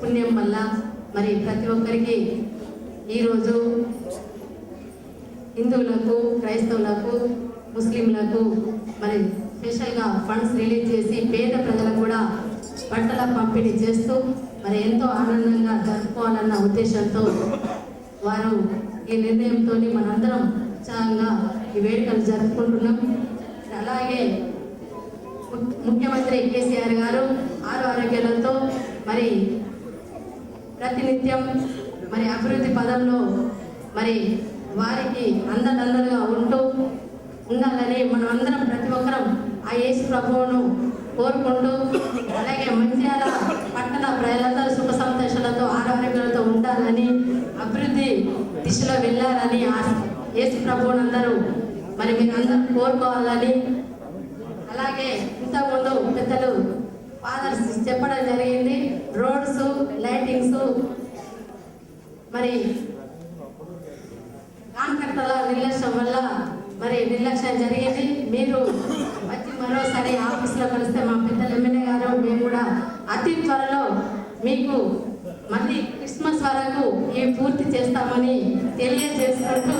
పుణ్యం వల్ల మరి ప్రతి ఒక్కరికి ఈరోజు హిందువులకు క్రైస్తవులకు ముస్లింలకు మరి స్పెషల్గా ఫండ్స్ రిలీజ్ చేసి పేద ప్రజలకు కూడా బట్టల పంపిణీ చేస్తూ మరి ఎంతో ఆనందంగా జరుపుకోవాలన్న ఉద్దేశంతో వారు ఈ నిర్ణయంతో మనందరం ఉత్సాహంగా ఈ వేడుకలు జరుపుకుంటున్నాం. అలాగే ము- ముఖ్యమంత్రి కేసీఆర్ గారు ఆరు ఆరోగ్యాలతో మరి ప్రతినిత్యం మరి అభివృద్ధి పదంలో మరి వారికి అండదండలుగా ఉంటూ ఉండాలని మనం అందరం ప్రతి ఒక్కరం ఆ యేసు ప్రభువును కోరుకుంటూ అలాగే మంచిర్యాల పట్టణ ప్రజలందరూ సుఖ సంతోషాలతో ఆరోగ్యాలతో ఉండాలని అభివృద్ధి దిశలో వెళ్ళాలని ఆ యేసు ప్రభువుని అందరూ మరి మీరు అందరూ కోరుకోవాలని అలాగే ఇంతకుముందు పెద్దలు చెప్పడం జరిగింది. రోడ్స్ లైటింగ్స్ మరి కాంట్రాక్టర్ల నిర్లక్ష్యం వల్ల మరి నిర్లక్ష్యం జరిగింది. మీరు వచ్చి మరోసారి ఆఫీస్లో కలిస్తే మా పెద్దలు ఎమ్మెల్యే గారు మేము కూడా అతి త్వరలో మీకు మళ్ళీ క్రిస్మస్ వరకు ఇవి పూర్తి చేస్తామని తెలియజేసుకుంటూ